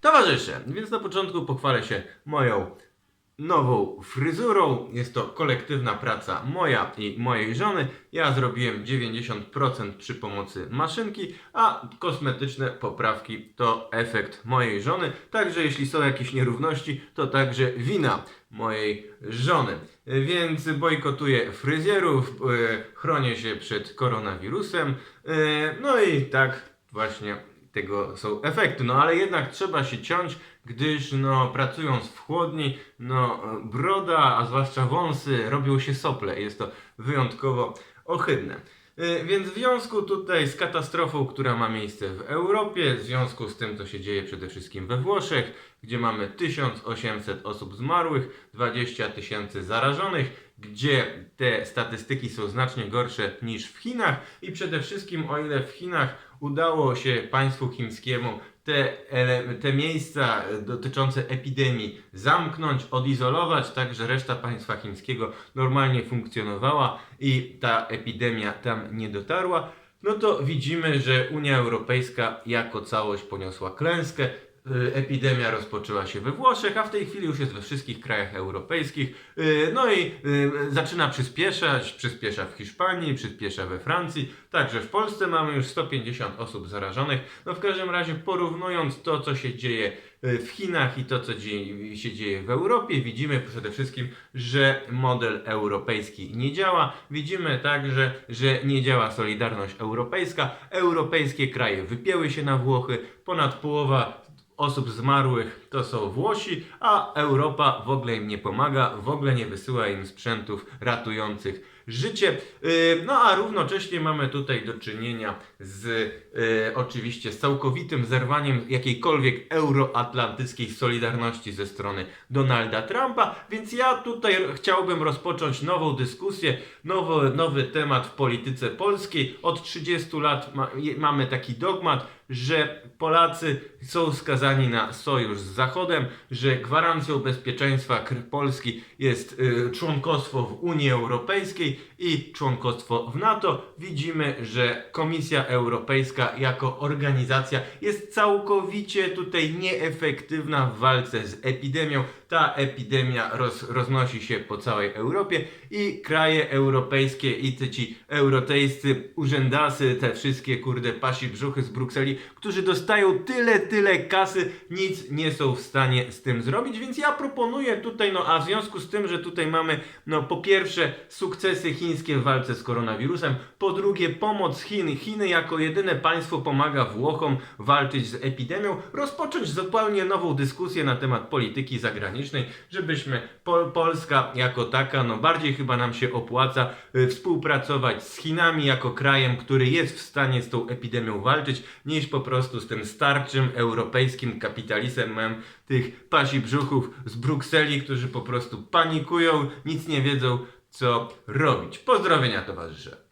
Towarzysze, więc na początku pochwalę się moją nową fryzurą. Jest to kolektywna praca moja i mojej żony. Ja zrobiłem 90% przy pomocy maszynki, a kosmetyczne poprawki to efekt mojej żony. Także jeśli są jakieś nierówności, to także wina mojej żony. Więc bojkotuję fryzjerów, e, chronię się przed koronawirusem. e, No i tak właśnie tego są efekty. No ale jednak trzeba się ciąć, gdyż no pracując w chłodni, no broda, a zwłaszcza wąsy robią się sople. Jest to wyjątkowo ohydne. Y, Więc w związku tutaj z katastrofą, która ma miejsce w Europie, w związku z tym, co się dzieje przede wszystkim we Włoszech, gdzie mamy 1800 osób zmarłych, 20 tysięcy zarażonych, gdzie te statystyki są znacznie gorsze niż w Chinach. I przede wszystkim o ile w Chinach udało się państwu chińskiemu te, te miejsca dotyczące epidemii zamknąć, odizolować, tak że reszta państwa chińskiego normalnie funkcjonowała i ta epidemia tam nie dotarła, no to widzimy, że Unia Europejska jako całość poniosła klęskę. Y, Epidemia rozpoczęła się we Włoszech, a w tej chwili już jest we wszystkich krajach europejskich. Y, No i y, zaczyna przyspieszać, przyspiesza w Hiszpanii, przyspiesza we Francji, także w Polsce mamy już 150 osób zarażonych. No w każdym razie porównując to, co się dzieje w Chinach i to, co się dzieje w Europie, widzimy przede wszystkim, że model europejski nie działa. Widzimy także, że nie działa solidarność europejska. Europejskie kraje wypięły się na Włochy, ponad połowa osób zmarłych to są Włosi, a Europa w ogóle im nie pomaga, w ogóle nie wysyła im sprzętów ratujących życie. Yy, No a równocześnie mamy tutaj do czynienia z yy, oczywiście z całkowitym zerwaniem jakiejkolwiek euroatlantyckiej solidarności ze strony Donalda Trumpa, więc ja tutaj chciałbym rozpocząć nową dyskusję, nowy, nowy temat w polityce polskiej. Od 30 lat ma, mamy taki dogmat, że Polacy są skazani na sojusz z Zachodem, że gwarancją bezpieczeństwa Polski jest y, członkostwo w Unii Europejskiej i członkostwo w NATO. Widzimy, że Komisja Europejska jako organizacja jest całkowicie tutaj nieefektywna w walce z epidemią. Ta epidemia roz, roznosi się po całej Europie i kraje europejskie i ci eurotejscy urzędasy, te wszystkie kurde pasi brzuchy z Brukseli, którzy dostają tyle, tyle kasy, nic nie są w stanie z tym zrobić, więc ja proponuję tutaj, no a w związku z tym, że tutaj mamy, no po pierwsze sukcesy chińskie w walce z koronawirusem, po drugie pomoc Chin, Chiny jako jedyne państwo pomaga Włochom walczyć z epidemią, rozpocząć zupełnie nową dyskusję na temat polityki zagranicznej, żebyśmy Pol Polska jako taka, no bardziej chyba nam się opłaca y, współpracować z Chinami jako krajem, który jest w stanie z tą epidemią walczyć, niż po prostu z tym starczym europejskim kapitalizmem tych pasi brzuchów z Brukseli, którzy po prostu panikują, nic nie wiedzą co robić. Pozdrowienia towarzysze.